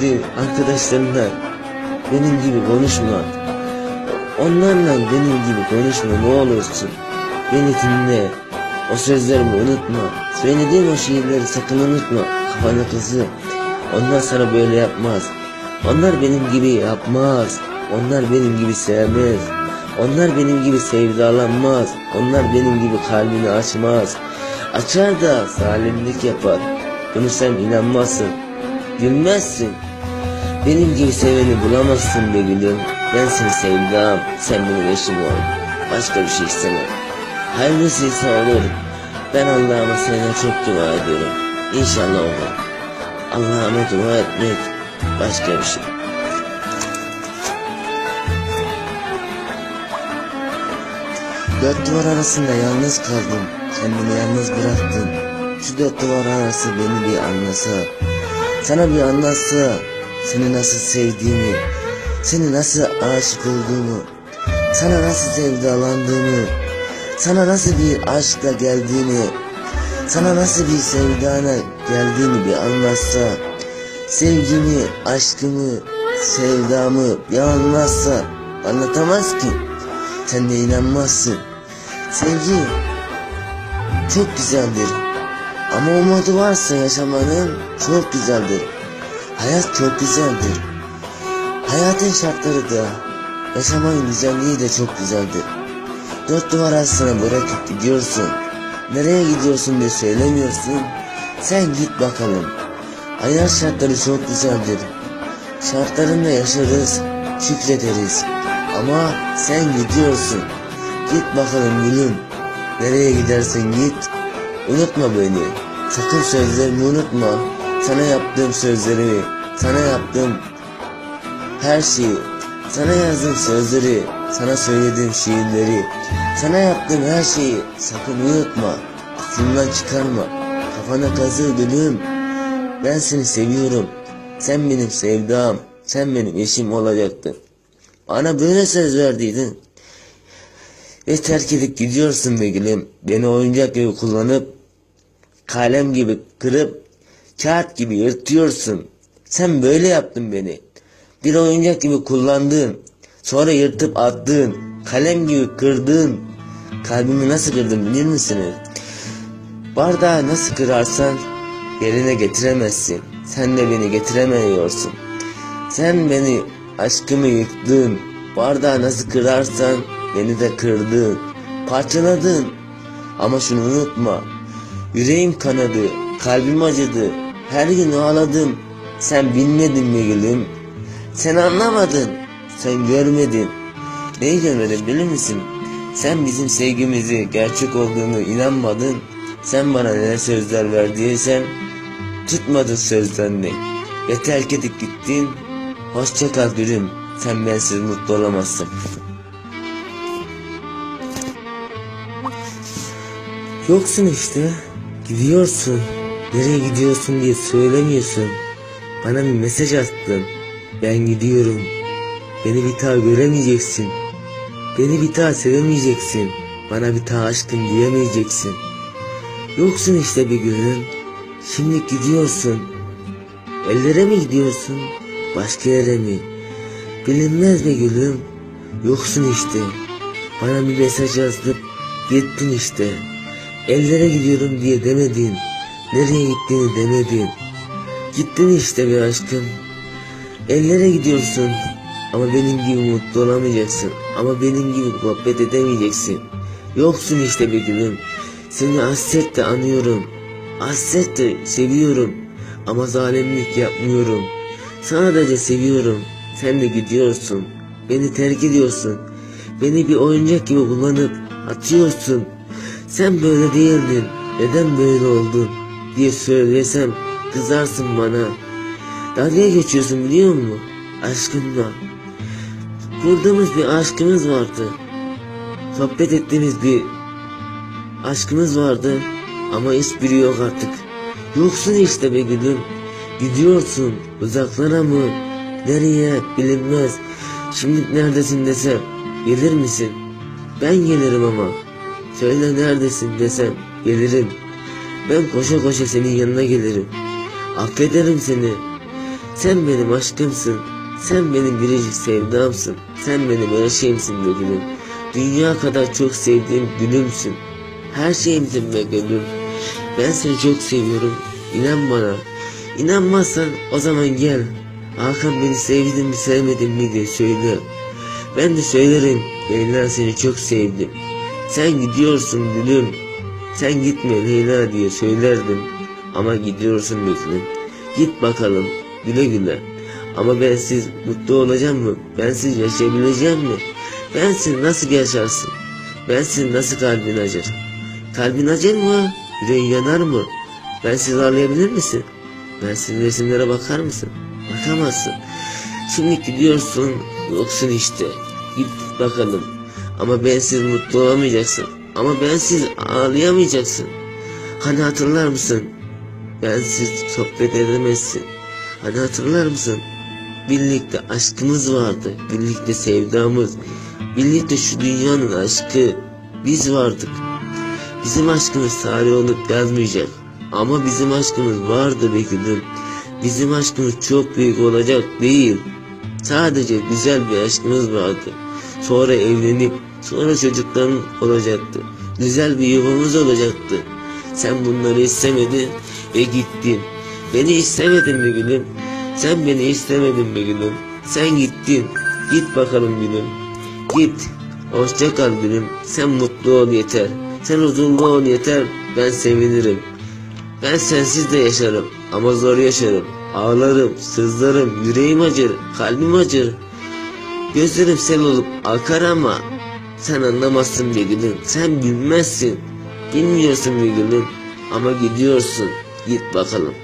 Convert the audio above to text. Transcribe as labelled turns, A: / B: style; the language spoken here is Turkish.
A: Değil, arkadaşlarımla benim gibi konuşma. Onlarla benim gibi konuşma ne olursun. Beni dinle. O sözlerimi unutma. Söylediğim o şiirleri sakın unutma. Kafana kızı. Onlar sana böyle yapmaz. Onlar benim gibi yapmaz. Onlar benim gibi sevmez. Onlar benim gibi sevdalanmaz. Onlar benim gibi kalbini açmaz. Açar da zalimlik yapar. Bunu sen inanmazsın. Bilmezsin. Benim gibi seveni bulamazsın be gülüm. Ben seni sevdam, sen benim eşim ol. Başka bir şey istemem. Hayırlısıysa olur. Ben Allah'ıma sana çok dua ediyorum. İnşallah olur. Allah'ıma dua etmek başka bir şey. Dört duvar arasında yalnız kaldım. Kendimi yalnız bıraktın. Şu dört duvar arası beni bir anlasa. Sana bir anlatsa seni nasıl sevdiğimi, seni nasıl aşık olduğumu, sana nasıl sevdalandığımı, sana nasıl bir aşkla geldiğini, sana nasıl bir sevdana geldiğini bir anlatsa, sevgimi, aşkımı, sevdamı bir anlatsa anlatamaz ki. Sen de inanmazsın. Sevgi çok güzeldir. Ama umudu varsa yaşamanın çok güzeldir. Hayat çok güzeldir. Hayatın şartları da, yaşamanın güzelliği de çok güzeldir. Dört duvar arasına bırakıp gidiyorsun. Nereye gidiyorsun diye söylemiyorsun. Sen git bakalım. Hayat şartları çok güzeldir. Şartlarında yaşarız, şükrederiz. Ama sen gidiyorsun. Git bakalım gülüm. Nereye gidersen git. Unutma beni. Sakın sözlerimi unutma. Sana yaptığım sözleri, sana yaptığım her şeyi, sana yazdığım sözleri, sana söylediğim şiirleri, sana yaptığım her şeyi sakın unutma. Aklından çıkarma. Kafana kazı gülüm. Ben seni seviyorum. Sen benim sevdam. Sen benim eşim olacaktın. Bana böyle söz verdiydin. Ve terk edip gidiyorsun be gülüm. Beni oyuncak gibi kullanıp kalem gibi kırıp kağıt gibi yırtıyorsun. Sen böyle yaptın beni. Bir oyuncak gibi kullandın. Sonra yırtıp attın. Kalem gibi kırdın. Kalbimi nasıl kırdın bilir misiniz? Bardağı nasıl kırarsan yerine getiremezsin. Sen de beni getiremiyorsun. Sen beni aşkımı yıktın. Bardağı nasıl kırarsan beni de kırdın. Parçaladın. Ama şunu unutma. Yüreğim kanadı, kalbim acıdı. Her gün ağladım. Sen bilmedin mi gülüm? Sen anlamadın. Sen görmedin. Neyi görmedin bilir misin? Sen bizim sevgimizi gerçek olduğunu inanmadın. Sen bana ne sözler verdiysen tutmadın sözlerini. Ve terk edip gittin. Hoşça kal gülüm. Sen bensiz mutlu olamazsın. Yoksun işte. Gidiyorsun. Nereye gidiyorsun diye söylemiyorsun. Bana bir mesaj attın. Ben gidiyorum. Beni bir daha göremeyeceksin. Beni bir daha sevemeyeceksin. Bana bir daha aşkım diyemeyeceksin. Yoksun işte bir günün. Şimdi gidiyorsun. Ellere mi gidiyorsun? Başka yere mi? Bilinmez be gülüm. Yoksun işte. Bana bir mesaj yazdıp gittin işte. Ellere gidiyorum diye demedin. Nereye gittiğini demedin. Gittin işte bir aşkım. Ellere gidiyorsun. Ama benim gibi mutlu olamayacaksın. Ama benim gibi muhabbet edemeyeceksin. Yoksun işte bir gülüm. Seni hasretle anıyorum. Hasretle seviyorum. Ama zalimlik yapmıyorum. Sadece seviyorum. Sen de gidiyorsun. Beni terk ediyorsun. Beni bir oyuncak gibi kullanıp atıyorsun. Sen böyle değildin. Neden böyle oldun? Diye söylesem kızarsın bana. Dalga geçiyorsun biliyor musun? Aşkımla. Kurduğumuz bir aşkımız vardı. Sohbet ettiğimiz bir aşkımız vardı. Ama hiçbiri yok artık. Yoksun işte be gülüm. Gidiyorsun uzaklara mı? Nereye bilinmez. Şimdi neredesin desem gelir misin? Ben gelirim ama. Söyle neredesin desem gelirim. Ben koşa koşa senin yanına gelirim. Affederim seni. Sen benim aşkımsın. Sen benim biricik sevdamsın. Sen benim her şeyimsin be gülüm. Dünya kadar çok sevdiğim gülümsün. Her şeyimsin be gülüm. Ben seni çok seviyorum. İnan bana. İnanmazsan o zaman gel. Hakan beni sevdin mi sevmedin mi diye söyle. Ben de söylerim. Leyla seni çok sevdim. Sen gidiyorsun gülüm. Sen gitme Leyla diye söylerdim. Ama gidiyorsun gülüm. Git bakalım güle güle. Ama bensiz mutlu olacağım mı? Bensiz yaşayabileceğim mi? Bensiz nasıl yaşarsın? Bensiz nasıl kalbin acır? Kalbin acır mı? Yüreğin yanar mı? Bensiz ağlayabilir misin? Bensiz resimlere bakar mısın? Bakamazsın. Şimdi gidiyorsun yoksun işte. Git bakalım. Ama bensiz mutlu olamayacaksın. Ama bensiz ağlayamayacaksın. Hani hatırlar mısın? Bensiz sohbet edemezsin. Hani hatırlar mısın? Birlikte aşkımız vardı. Birlikte sevdamız. Birlikte şu dünyanın aşkı. Biz vardık. Bizim aşkımız tarih olup yazmayacak. Ama bizim aşkımız vardı be gülüm. Bizim aşkımız çok büyük olacak değil. Sadece güzel bir aşkımız vardı. Sonra evlenip sonra çocukların olacaktı. Güzel bir yuvamız olacaktı. Sen bunları istemedin ve gittin. Beni istemedin mi gülüm? Sen beni istemedin mi gülüm? Sen gittin. Git bakalım gülüm. Git. Hoşça kal gülüm. Sen mutlu ol yeter. Sen huzurlu ol yeter. Ben sevinirim. Ben sensiz de yaşarım ama zor yaşarım. Ağlarım, sızlarım, yüreğim acır, kalbim acır. Gözlerim sel olup akar ama sen anlamazsın be gülüm. Sen bilmezsin. Bilmiyorsun be gülüm. Ama gidiyorsun. Git bakalım.